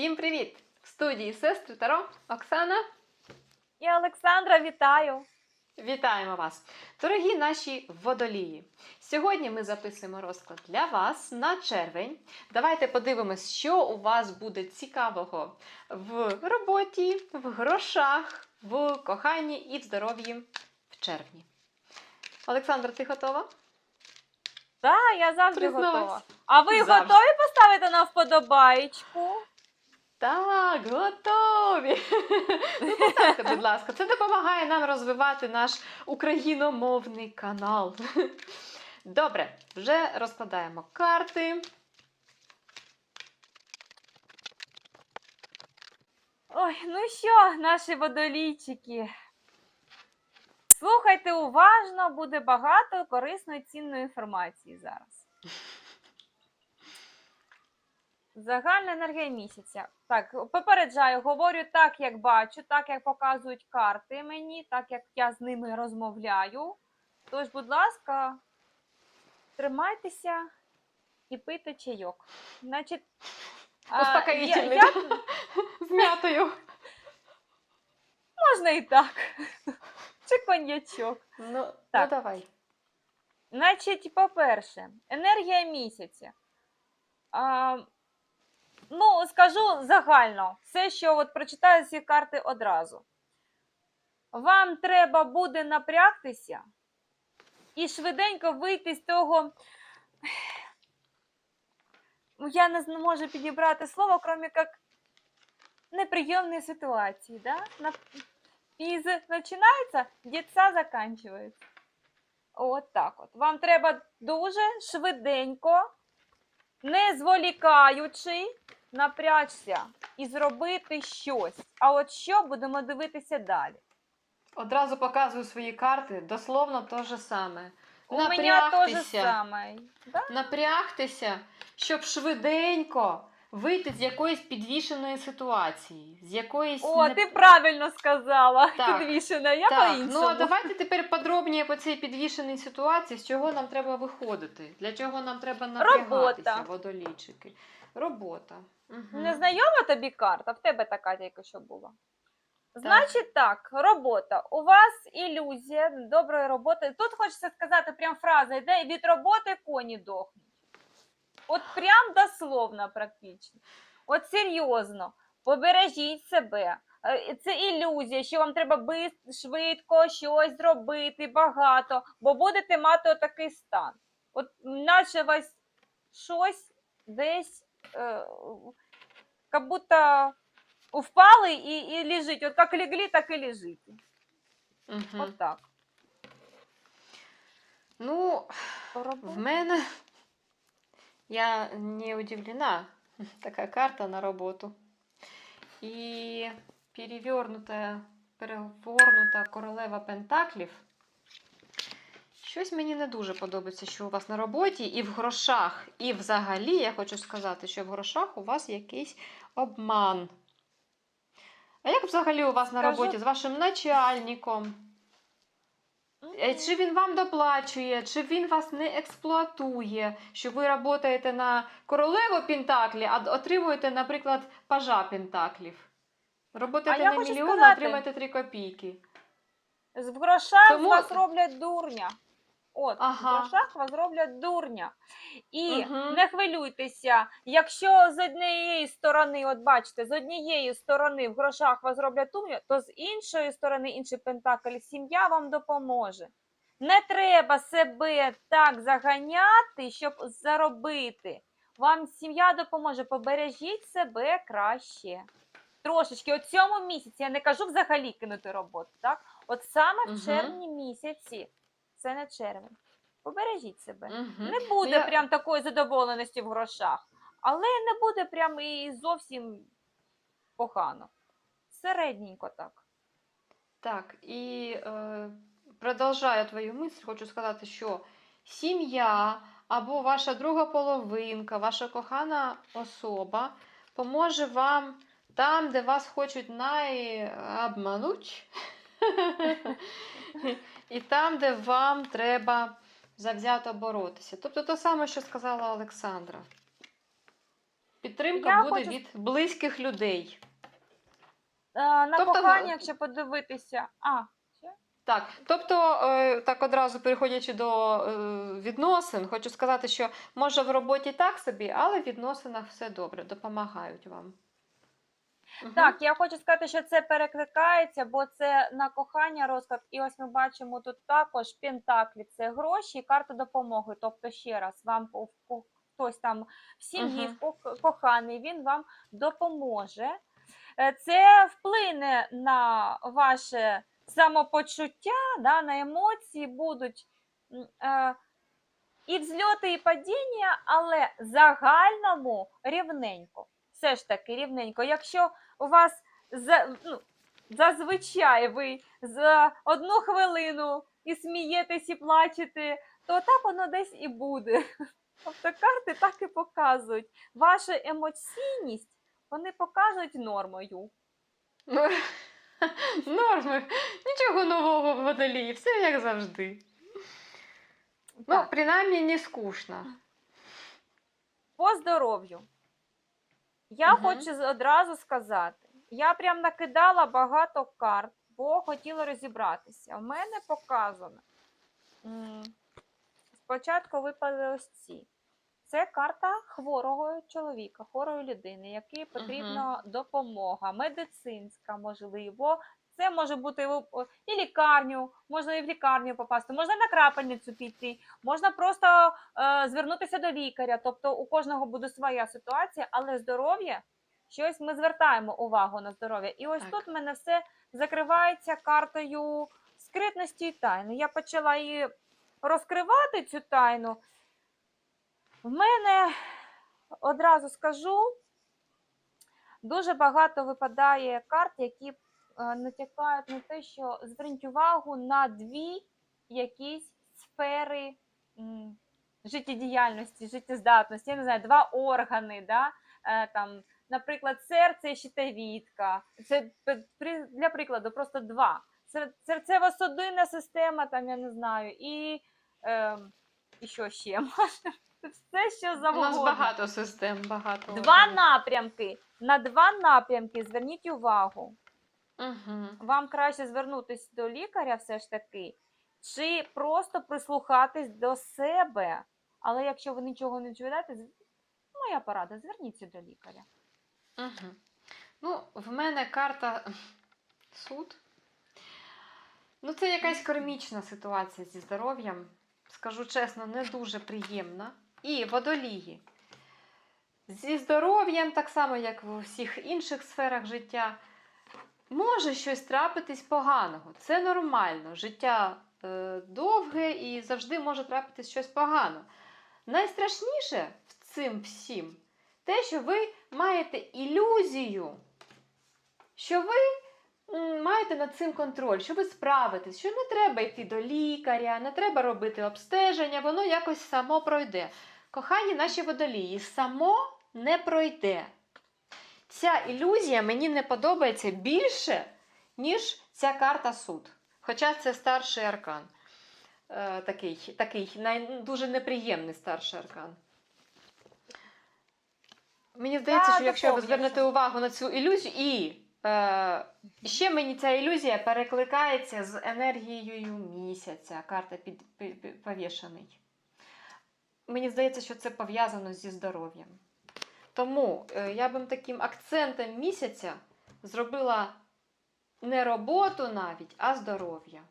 Всім привіт! В студії сестри Таро Оксана. І Олександра, вітаю! Вітаємо вас, дорогі наші водолії. Сьогодні ми записуємо розклад для вас на червень. Давайте подивимось, що у вас буде цікавого в роботі, в грошах, в коханні і в здоров'ї в червні. Олександра, ти готова? Так, я завжди Признавайся. готова. А ви Завжди. готові поставити на вподобаєчку? Так, готові. Ну, поставте, будь ласка, це допомагає нам розвивати наш україномовний канал. Добре, вже розкладаємо карти. Ой, ну що, наші водолійчики? Слухайте уважно, буде багато корисної цінної інформації зараз. Загальна енергія місяця. Так, попереджаю, говорю так, як бачу, так, як показують карти мені, так як я з ними розмовляю. Тож, будь ласка, тримайтеся і пийте чайок. Значить, а, я- Успокоїтельний. З м'ятою. можна і так. Чи коньячок. Ну, ну давай. Значить, по-перше, енергія місяця. А, ну, скажу загально, все, що от прочитаю ці карти одразу. Вам треба буде напрягтися і швиденько вийти з того. Ну, Я не можу підібрати слово, крім як неприємної ситуації. Да? Із починається, дітса закінчується. От так от. Вам треба дуже швиденько, не зволікаючи, напрячся і зробити щось. А от що будемо дивитися далі? Одразу показую свої карти, дословно те же саме. У мене те же саме. Да? Напрягтися, щоб швиденько вийти з якоїсь підвішеної ситуації, з якоїсь О, не- ти правильно сказала. Так, Підвішена, я Так, по-іншому. ну а давайте тепер подробніше по цій підвішеній ситуації, з чого нам треба виходити, для чого нам треба напрягатися, Робота. водолійчики. Робота. Угу. Не знайома тобі карта, в тебе така тільки що була. Значить так, робота. У вас ілюзія доброї роботи. Тут хочеться сказати прям фраза йде від роботи коні дохнуть. От прям дословно практично. От серйозно, побережіть себе. Е, Це ілюзія, що вам треба швидко щось зробити, багато, бо будете мати отакий стан. От наче вас щось десь, е, як будто впали і, і лежить. От як легли, так і лежите. Угу. От так. Ну, в мене я не удивлена. Така карта на роботу. І перевернута, перевернута королева Пентаклів. Щось мені не дуже подобається, що у вас на роботі, і в грошах, і взагалі, я хочу сказати, що в грошах у вас якийсь обман. А як взагалі у вас на роботі з вашим начальником? Е, Чи він вам доплачує, чи він вас не експлуатує, що ви працюєте на королеву Пентаклі, а отримуєте, наприклад, пажа Пентаклів. Работаєте А на мільйон, а сказати- отримаєте 3 копійки. З гроша Тому- з вас роблять дурня. От, Ага. в грошах вас роблять дурня. І Мгм. не хвилюйтеся, якщо з однієї сторони, от бачите, з однієї сторони в грошах вас роблять дурня, то з іншої сторони, інший пентакль, сім'я вам допоможе. Не треба себе так заганяти, щоб заробити. Вам сім'я допоможе, побережіть себе краще. Трошечки, от цьому місяці, я не кажу взагалі кинути роботу, так? От саме в червні місяці, це не червень. Побережіть себе. Мгм. Не буде я- прям такої задоволеності в грошах, але не буде прям і зовсім погано. Середненько так. Так, і е, продовжаю твою мисль, хочу сказати, що сім'я або ваша друга половинка, ваша кохана особа поможе вам там, де вас хочуть найобмануть, і там, де вам треба завзято боротися. Тобто те саме, що сказала Олександра. Підтримка Я буде хочу- від близьких людей. Е, На Тобто, кохання, якщо подивитися. А. Так, тобто, е, так одразу переходячи до е, відносин, хочу сказати, що може в роботі так собі, але в відносинах все добре, допомагають вам. Так, я хочу сказати, що це перекликається, бо це на кохання розклад. І ось ми бачимо тут також пентаклі це гроші і карта допомоги. Тобто, ще раз, вам хтось там в сім'ї, коханий, він вам допоможе. Е, Це вплине на ваше самопочуття, да, на емоції будуть е, і взльоти, і падіння, але загальному рівненько. Все ж таки рівненько. Якщо у вас за, ну, зазвичай ви за одну хвилину і смієтесь, і плачете, то так воно десь і буде. Тобто карти так і показують. Ваша емоційність вони показують нормою. Ну, Норми. Нічого нового в водолії, все як завжди. Ну, принаймні, не скучно. по здоров'ю. Я угу. хочу одразу сказати: я прям накидала багато карт, бо хотіла розібратися. У мене показано. Спочатку випали ось ці. Це карта хворого чоловіка, хворої людини, якій потрібна допомога, медицинська, можливо. Це може бути о, і лікарню, можна і в лікарню попасти, можна на крапельницю піти, можна просто е, звернутися до лікаря. Тобто у кожного буде своя ситуація, але здоров'я, щось ми звертаємо увагу на здоров'я. І ось Так. тут в мене все закривається картою скритності і тайни. Я почала її розкривати цю тайну. В мене одразу скажу, дуже багато випадає карт, які е, натякають на те, що зверніть увагу на дві якісь сфери життєдіяльності, життєздатності, я не знаю, два органи, да? е, там, наприклад, серце і щитовідка. Це для прикладу просто два. Сер- Серцево-судинна система, там, я не знаю, і, е, і що ще може? Все, що У нас багато систем, багато. Два напрямки. На два напрямки зверніть увагу. Угу. Вам краще звернутися до лікаря все ж таки, чи просто прислухатись до себе. Але якщо ви нічого не чуєте, моя порада, зверніться до лікаря. Угу. Ну, в мене карта суд. Ну, це якась кармічна ситуація зі здоров'ям. Скажу чесно, не дуже приємна. І водолії. Зі здоров'ям, так само, як в усіх інших сферах життя, може щось трапитись поганого. Це нормально. Життя е, довге і завжди може трапитись щось погано. Найстрашніше в цим всім те, що ви маєте ілюзію, що ви маєте над цим контроль, що ви справитесь, що не треба йти до лікаря, не треба робити обстеження, воно якось само пройде. Кохані наші водолії, само не пройде. Ця ілюзія мені не подобається більше, ніж ця карта суд. Хоча це старший аркан. Е, такий, такий най, дуже неприємний старший аркан. Мені здається, що якщо ви звернете увагу на цю ілюзію, і е, ще мені ця ілюзія перекликається з енергією місяця, карта під, під, під повішений. Мені здається, що це пов'язано зі здоров'ям. Тому е, я б таким акцентом місяця зробила не роботу навіть, а здоров'я.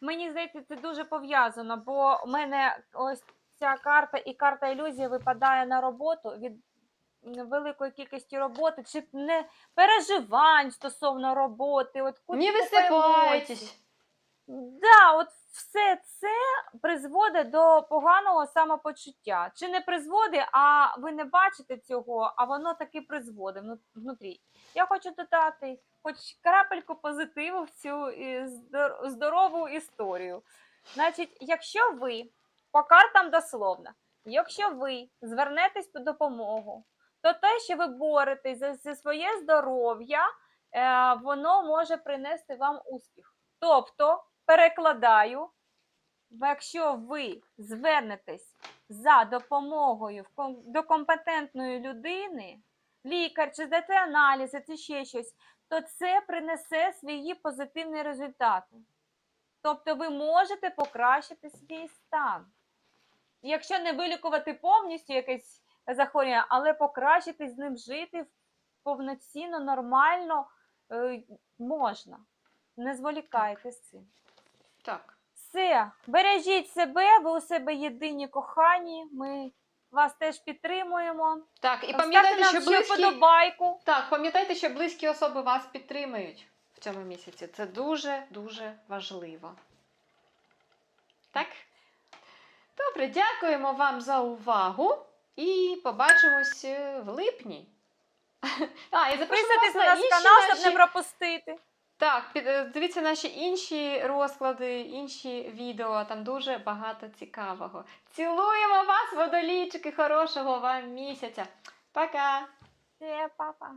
Мені здається, це дуже пов'язано, бо в мене ось ця карта і карта ілюзії випадає на роботу від великої кількості роботи, чи не переживань стосовно роботи. От Не висипайтесь. Да, от все це призводить до поганого самопочуття. Чи не призводить, а ви не бачите цього, а воно таки призводить внутрі. Я хочу додати хоч крапельку позитиву в цю здорову історію. Значить, якщо ви по картам дословно, якщо ви звернетесь по допомогу, то те, що ви боретесь за, за своє здоров'я, е, воно може принести вам успіх. Тобто, перекладаю, якщо ви звернетесь за допомогою до компетентної людини, лікар, чи здати аналізи, чи ще щось, то це принесе свої позитивні результати. Тобто ви можете покращити свій стан. Якщо не вилікувати повністю якесь захворювання, але покращити з ним жити повноцінно, нормально е, можна. Не зволікайте з цим. Так. Все, бережіть себе, ви у себе єдині кохані. Ми вас теж підтримуємо. Так, і пам'ятайте, що близькі... Так, пам'ятайте, що близькі особи вас підтримують в цьому місяці. Це дуже-дуже важливо. Так? Добре, дякуємо вам за увагу і побачимось е, в липні. А, і вас на на наш канал, щоб не пропустити. Так, е, дивіться наші інші розклади, інші відео, там дуже багато цікавого. Цілуємо вас, водолійчики, хорошого вам місяця. Пока! Все, папа.